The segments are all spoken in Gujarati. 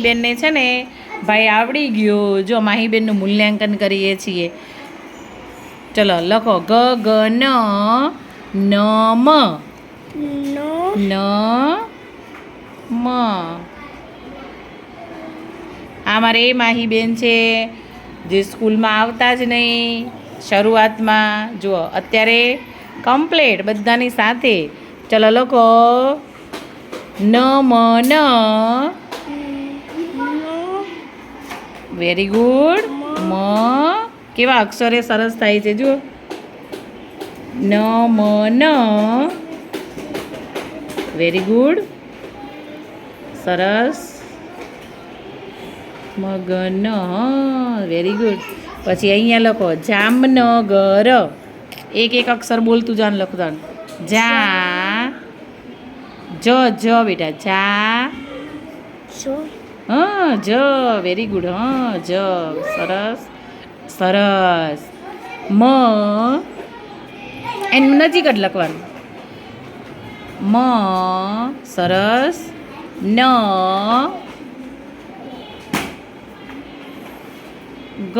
બેનને છે ને ભાઈ આવડી ગયો. જો માહીબેનનું મૂલ્યાંકન કરીએ છીએ. ચલો લખો. ગ ગ ન ન મ. નો. ન મ. આ મારે એ માહીબેન છે જે સ્કૂલમાં આવતા જ નહીં. શરૂઆતમાં જુઓ અત્યારે કમ્પ્લેટ બધાની સાથે. ચલો લખો. ન મ નો. વેરી ગુડ મ. કેવા અક્ષરે સરસ થાય છે જુઓ. ન મ ન. વેરી ગુડ સરસ. મગન. વેરી ગુડ પછી અહીંયા લખો જામનગર. એક એક અક્ષર બોલતું જાન લખતા જા. જ જ બેટા જા. જો. હા, જ વેરી ગુડ હા, જ. સરસ સરસ. મ, એનું નજીક જ લખવાનું. મ, સરસ. ન, ગ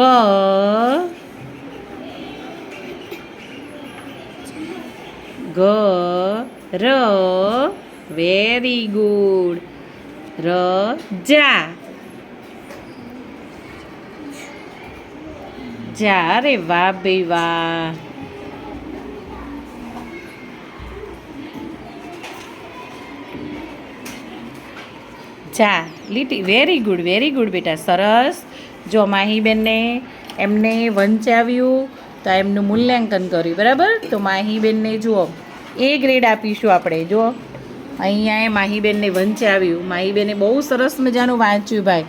ગ, ર વેરી ગુડ ર જા રે વાહ ભાઈ વાહ. જા, લીટી વેરી ગુડ વેરી ગુડ બેટા, સરસ. જો માહીબેનને એમને વંચાવ્યું, તો એમનું મૂલ્યાંકન કર્યું, બરાબર? તો માહીબેનને જુઓ એ ગ્રેડ આપીશું આપણે જો અહીંયા એ માહીબેનને વંચાવ્યું. માહીબેને બહુ સરસ મજાનું વાંચ્યું ભાઈ.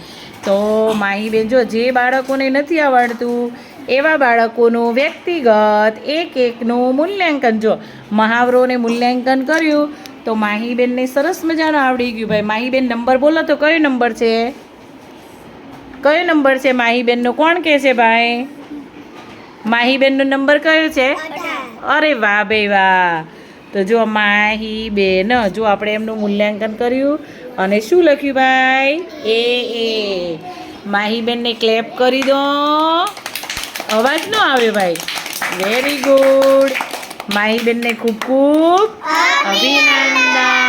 તો માહીબેન જો જે બાળકોને નથી આવડતું એવા બાળકોનું વ્યક્તિગત એક એકનું મૂલ્યાંકન જો મહાવરોને મૂલ્યાંકન કર્યું તો માહીબેનને સરસ મજાનું આવડી ગયું ભાઈ. માહીબેન નંબર બોલો તો કયો નંબર છે? કયો નંબર છે માહીબેનનો? કોણ કહે છે ભાઈ? માહીબેનનો નંબર કયો છે? અરે વાહ ભાઈ વાહ. તો જો માહી બેન જો આપણે એમનું મૂલ્યાંકન કર્યું અને શું લખ્યું ભાઈ? એ એ. માહીબેનને ક્લેપ કરી દો. અવાજ ન આવે ભાઈ. વેરી ગુડ માહીબેનને ખૂબ ખૂબ અભિનંદન.